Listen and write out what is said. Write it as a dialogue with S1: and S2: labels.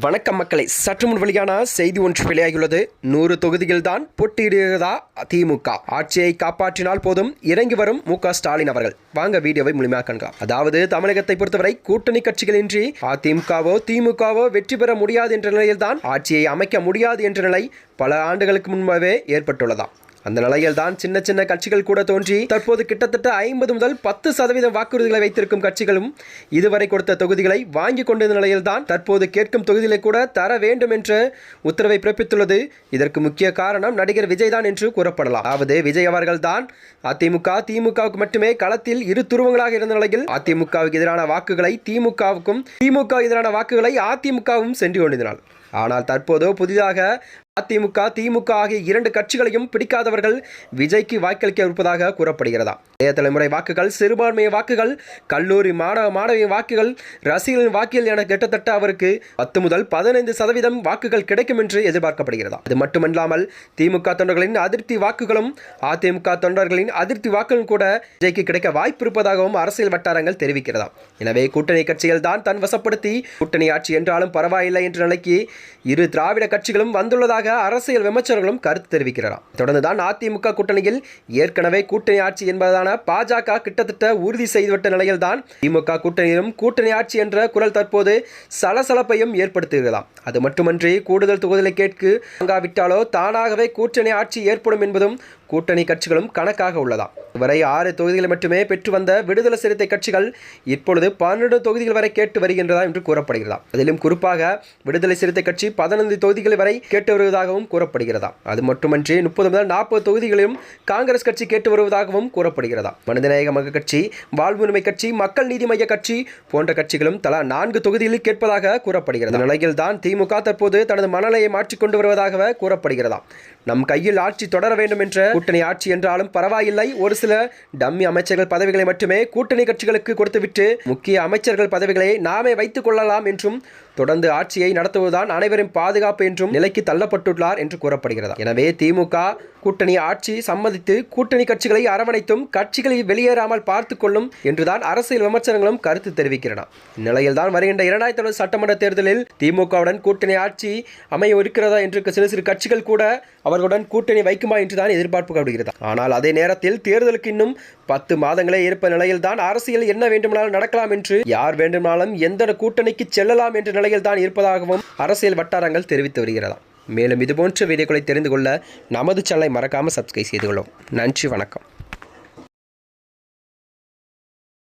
S1: வணக்கம் மக்களை. சற்று முன் வெளியான செய்தி ஒன்று வெளியாகியுள்ளது. நூறு தொகுதிகள் தான் போட்டியிடுகிறதா திமுக. ஆட்சியை காப்பாற்றினால் போதும் இறங்கி வரும் மு ஸ்டாலின் அவர்கள். வாங்க வீடியோவை முழுமையாக காண்கலாம். அதாவது தமிழகத்தை பொறுத்தவரை கூட்டணி கட்சிகளின்றி அதிமுகவோ திமுகவோ வெற்றி பெற முடியாது என்ற நிலையில்தான் ஆட்சியை அமைக்க முடியாது என்ற நிலை பல ஆண்டுகளுக்கு முன்பாகவே ஏற்பட்டுள்ளதாம். அந்த நிலையில் தான் சின்ன சின்ன கட்சிகள் கூட தோன்றி தற்போது கிட்டத்தட்ட ஐம்பது முதல் பத்து சதவீதம் வாக்குறுதிகளை வைத்திருக்கும் கட்சிகளும் இதுவரை கொடுத்த தொகுதிகளை வாங்கி கொண்டிருந்த நிலையில் தான் தற்போது கேட்கும் தொகுதிகளை கூட தர வேண்டும் என்ற உத்தரவை பிறப்பித்துள்ளது. இதற்கு முக்கிய காரணம் நடிகர் விஜய் தான் என்று கூறப்படலாம். அதாவது விஜய் அவர்கள் தான் அதிமுக திமுகவுக்கு மட்டுமே களத்தில் இரு துருவங்களாக இருந்த நிலையில் அதிமுகவுக்கு எதிரான வாக்குகளை திமுகவுக்கும் திமுக எதிரான வாக்குகளை அதிமுகவும் சென்று கொண்டிருந்தனர் ஆனால் தற்போது புதிதாக அதிமுக திமுக ஆகிய இரண்டு கட்சிகளையும் பிடிக்காதவர்கள் விஜய்க்கு வாக்களிக்க இருப்பதாக கூறப்படுகிறதா? இளைய தலைமுறை வாக்குகள் சிறுபான்மை வாக்குகள் கல்லூரி மாணவ மாணவி வாக்குகள் ரசிகர்களின் வாக்கில் என கிட்டத்தட்ட அவருக்கு பத்து முதல் பதினைந்து சதவீதம் வாக்குகள் கிடைக்கும் என்று எதிர்பார்க்கப்படுகிறதா? அது மட்டுமல்லாமல் திமுக தொண்டர்களின் அதிருப்தி வாக்குகளும் அதிமுக தொண்டர்களின் அதிருப்தி வாக்குகளும் கூட விஜய்க்கு கிடைக்க வாய்ப்பு இருப்பதாகவும் அரசியல் வட்டாரங்கள் தெரிவிக்கிறதா? எனவே கூட்டணி கட்சிகள் தான் தன் வசப்படுத்தி கூட்டணி ஆட்சி என்றாலும் பரவாயில்லை என்ற நிலைக்கு இரு திராவிட கட்சிகளும் வந்துள்ளதாக அரசியல் விமர்சகர்களும் கருத்து தெரிவிக்கிறாராம் தொடர்ந்துதான் அதிமுக கூட்டணியில் ஏற்கனவே கூட்டணி ஆட்சி என்பதான பாஜக கிட்டத்தட்ட உறுதி செய்துவிட்ட நிலையில்தான் திமுக கூட்டணியிலும் கூட்டணி ஆட்சி என்ற குரல் தற்போது சலசலப்பையும் ஏற்படுத்துகிறதாம் அது மட்டுமன்றி கூடுதல் தொகுதிகளை கேட்கு வாங்காவிட்டாலோ தானாகவே கூட்டணி ஆட்சி ஏற்படும் என்பதும் கூட்டணி கட்சிகளும் கணக்காக உள்ளதாம் வரை ஆறு தொகுதிகளை மட்டுமே பெற்று வந்த விடுதலை சிறுத்தை கட்சிகள் இப்பொழுது பன்னெண்டு தொகுதிகள் வரை கேட்டு வருகின்றதா என்று கூறப்படுகிறதா? அதிலும் குறிப்பாக விடுதலை சிறுத்தை கட்சி பதினைந்து தொகுதிகள் வரை கேட்டு வருவதாகவும் கூறப்படுகிறதா? அது மட்டுமன்றி முப்பது முதல் நாற்பது தொகுதிகளிலும் காங்கிரஸ் கட்சி கேட்டு வருவதாகவும் கூறப்படுகிறதா? மனிதநாயக மக கட்சி வாழ்வுரிமை கட்சி மக்கள் நீதி மைய கட்சி போன்ற கட்சிகளும் தலா நான்கு தொகுதிகளில் கேட்பதாக கூறப்படுகிறது? நிலையில் தான் திமுக தற்போது தனது மனநிலையை மாற்றிக்கொண்டு வருவதாக கூறப்படுகிறதா? நம் கையில் ஆட்சி தொடர வேண்டும் என்ற கூட்டணி ஆட்சி என்றாலும் பரவாயில்லை. ஒரு சில டம்மி அமைச்சர்கள் பதவிகளை மட்டுமே கூட்டணி கட்சிகளுக்கு கொடுத்துவிட்டு முக்கிய அமைச்சர்கள் பதவிகளை நாமே வைத்துக் கொள்ளலாம் என்றும் தொடர்ந்து ஆட்சியை நடத்துவதுதான் அனைவரின் பாதுகாப்பு என்றும் நிலைக்கு தள்ளப்பட்டுள்ளார் என்று கூறப்படுகிறது. எனவே திமுக கூட்டணி ஆட்சி சம்மதித்து கூட்டணி கட்சிகளை அரவணைத்தும் கட்சிகளை வெளியேறாமல் பார்த்து கொள்ளும் என்றுதான் அரசியல் விமர்சனங்களும் கருத்து தெரிவிக்கிறன இந்நிலையில் தான் வருகின்ற இரண்டாயிரத்தி ஒன்பது சட்டமன்ற தேர்தலில் திமுகவுடன் கூட்டணி ஆட்சி அமைய இருக்கிறதா என்று சிறு சிறு கட்சிகள் கூட அவர்களுடன் கூட்டணி வைக்குமா என்றுதான் எதிர்பார்க்கப்படுகிறது ஆனால் அதே நேரத்தில் தேர்தலுக்கு இன்னும் பத்து மாதங்களே இருப்ப நிலையில் தான் அரசியல் என்ன வேண்டுமானாலும் நடக்கலாம் என்று யார் வேண்டுமானாலும் எந்த கூட்டணிக்கு செல்லலாம் என்ற நிலையில் தான் இருப்பதாகவும் அரசியல் வட்டாரங்கள் தெரிவித்து வருகிறதா. மேலும் இதுபோன்ற வீடியோக்களை தெரிந்து கொள்ள நமது சேனலை மறக்காமல் சப்ஸ்கிரைப் செய்து கொள்ளும் நன்றி வணக்கம்.